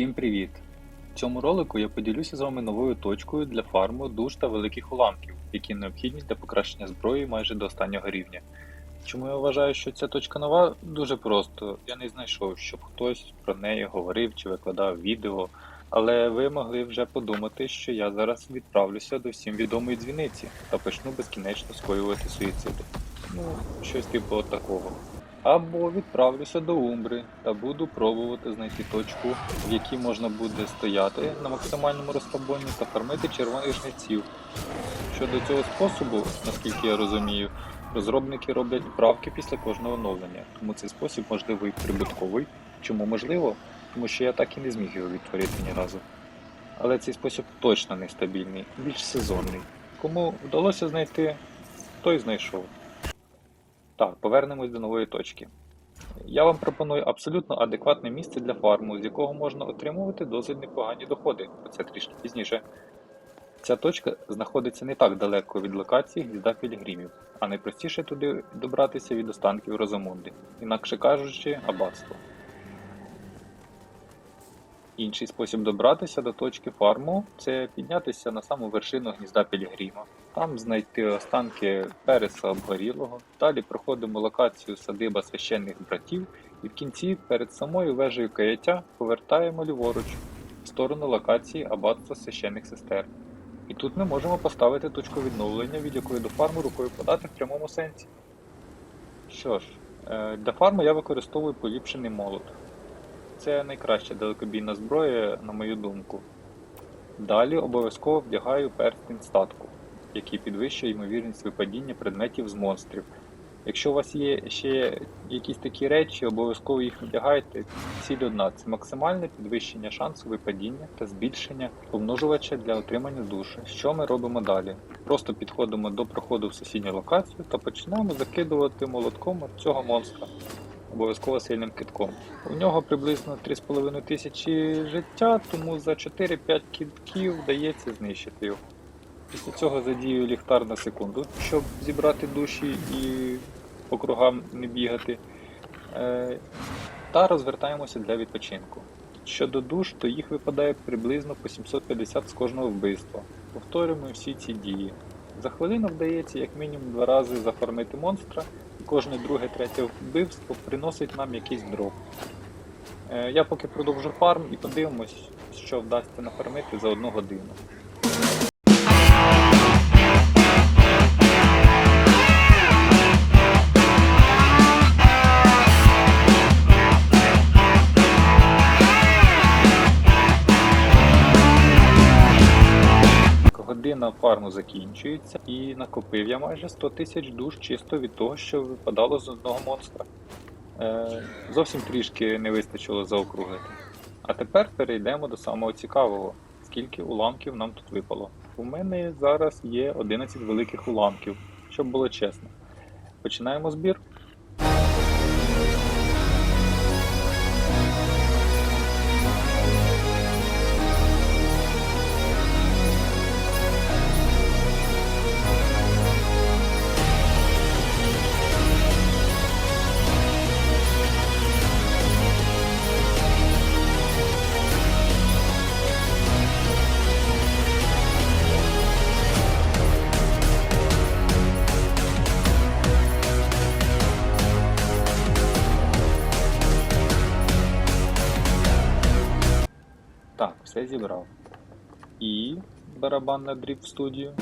Всім привіт! В цьому ролику я поділюся з вами новою точкою для фарму душ та великих уламків, які необхідні для покращення зброї майже до останнього рівня. Чому я вважаю, що ця точка нова? Дуже просто. Я не знайшов, щоб хтось про неї говорив чи викладав відео, але ви могли вже подумати, що я зараз відправлюся до всім відомої дзвіниці та почну безкінечно скоювати суїциди. Ну, щось типу такого. Або відправлюся до Умбри та буду пробувати знайти точку, в якій можна буде стояти на максимальному розслабоні та фармити червоних жнеців. Щодо цього способу, наскільки я розумію, розробники роблять правки після кожного оновлення, тому цей спосіб можливо і прибутковий. Чому можливо? Тому що я так і не зміг його відтворити ні разу. Але цей спосіб точно нестабільний, більш сезонний. Кому вдалося знайти, той знайшов. Так, повернемось до нової точки. Я вам пропоную абсолютно адекватне місце для фарму, з якого можна отримувати досить непогані доходи, оце це трішки пізніше. Ця точка знаходиться не так далеко від локації гнізда Пілігримів, а найпростіше туди добратися від останків Розамунди, інакше кажучи, аббатство. Інший спосіб добратися до точки фарму це піднятися на саму вершину гнізда Пілігрима. Там знайти останки Переса обгорілого. Далі проходимо локацію садиба священних братів, і в кінці перед самою вежею каяття повертаємо ліворуч в сторону локації аббатства священних сестер. І тут ми можемо поставити точку відновлення, від якої до фарму рукою подати в прямому сенсі. Що ж, е, для фарму я використовую поліпшений молот. Це найкраща далекобійна зброя, на мою думку. Далі обов'язково вдягаю перстень статку, який підвищує ймовірність випадіння предметів з монстрів. Якщо у вас є ще якісь такі речі, обов'язково їх вдягайте. Ціль одна це максимальне підвищення шансу випадіння та збільшення помножувача для отримання душі. Що ми робимо далі? Просто підходимо до проходу в сусідню локацію та починаємо закидувати молотком цього монстра обов'язково сильним китком. У нього приблизно 3,5 тисячі життя, тому за 4-5 китків вдається знищити його. Після цього задію ліхтар на секунду, щоб зібрати душі і по кругам не бігати. Е, Та розвертаємося для відпочинку. Щодо душ, то їх випадає приблизно по 750 з кожного вбивства. Повторюємо всі ці дії. За хвилину вдається як мінімум два рази зафармити монстра, кожне друге третє вбивство приносить нам якийсь дроп. Е, Я поки продовжу фарм і подивимось, що вдасться нафармити за одну годину. Година фарму закінчується і накопив я майже 100 тисяч душ чисто від того, що випадало з одного монстра. Е, зовсім трішки не вистачило заокруглити. А тепер перейдемо до самого цікавого, скільки уламків нам тут випало. У мене зараз є 11 великих уламків, щоб було чесно. Починаємо збір. Все зібрав. І барабан на дріб в студію.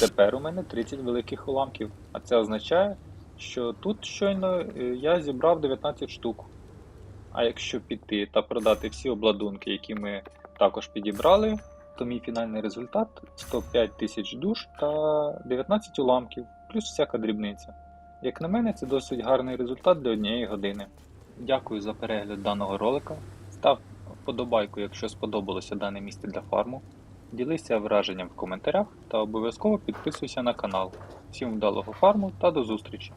Тепер у мене 30 великих уламків. А це означає, що тут щойно е, я зібрав 19 штук. А якщо піти та продати всі обладунки, які ми також підібрали, то мій фінальний результат 105 тисяч душ та 19 уламків, плюс всяка дрібниця. Як на мене, це досить гарний результат для однієї години. Дякую за перегляд даного ролика. Став вподобайку, якщо сподобалося дане місце для фарму. Ділися враженням в коментарях та обов'язково підписуйся на канал. Всім вдалого фарму та до зустрічі!